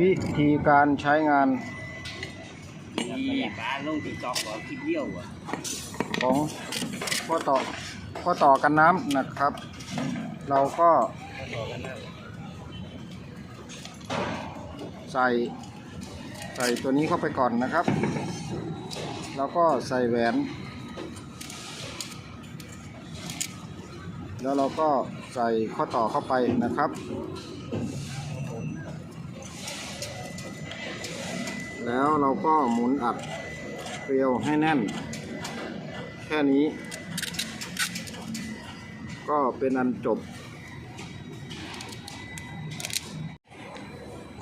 วิธีการใช้งานมีการลงติ๊กต็อกขอคลิปเดียวอะของข้อต่อข้อต่อกันน้ำนะครับ เราก็ใส่ใส่ตัวนี้เข้าไปก่อนนะครับ แล้วก็ใส่แหวน แล้วเราก็ใส่ข้อต่อเข้าไปนะครับ แล้วเราก็หมุนอัดเกลียวให้แน่น แค่นี้ ก็เป็นอันจบ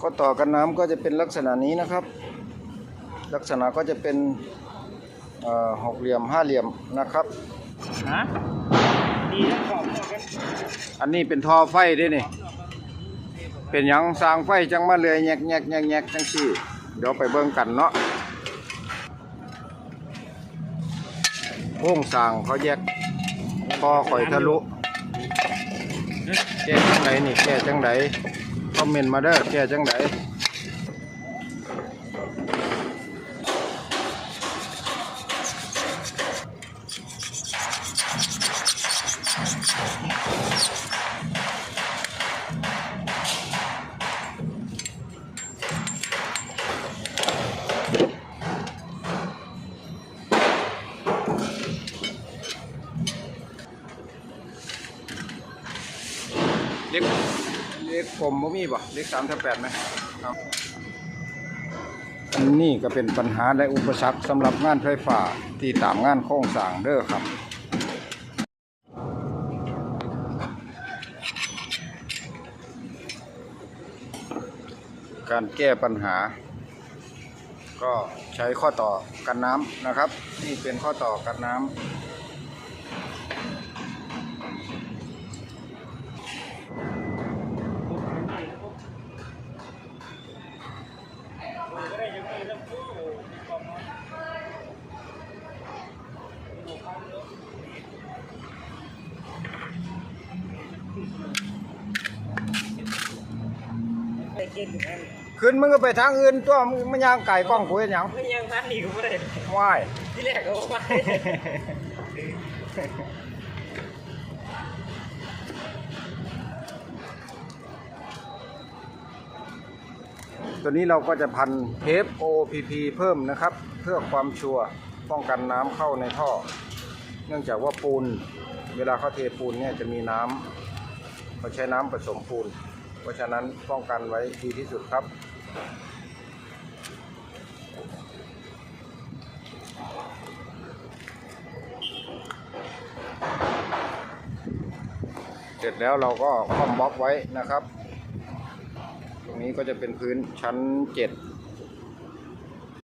ข้อต่อกันน้ำก็จะเป็นลักษณะนี้นะครับ ลักษณะก็จะเป็นเอ่อหกเหลี่ยมห้าเหลี่ยมนะครับฮะดีแล้วขอบคุณกันอันนี้เป็นท่อไฟด้วยนี่ เป็นหยังสร้างไฟจังมาเลยแยกแยกแยกแยกจังสี่ เดี๋ยวไปเบิ่งกันเนาะโค้งสร้างเขาแยกพอข่อยทะลุ แก้จังไหนี่แก้จังไดคอมเมนต์มาเด้อแก้จังไหน ล็กเล็กลมบ่มีบ่เล็กสามแปดไหมครับอันนี้ก็เป็นปัญหาและอุปสรรคสำหรับงานไฟฟ้าที่ตามงานโครงสร้างเด้อครับการแก้ปัญหา ก็ใช้ข้อต่อกันน้ำนะครับ นี่เป็นข้อต่อกันน้ำ ขึ้นมึงก็ไปทางอื่นตัวมึงมันย่างไก่กล้องกูเห็นหยังไม่ยังพันอีกก็ไม่ได้ว่ายที่แรกก็ไม่ ตัวนี้เราก็จะพันเทป OPP เพิ่มนะครับ เพื่อความชัวร์ป้องกันน้ำเข้าในท่อ เนื่องจากว่าปูน เวลาเขาเทปูนเนี่ยจะมีน้ำเขาใช้น้ำผสมปูน เพราะฉะนั้นป้องกันไว้ดีที่สุดครับเสร็จแล้วเราก็คอมบล็อกไว้นะครับ ตรงนี้ก็จะเป็นพื้นชั้น7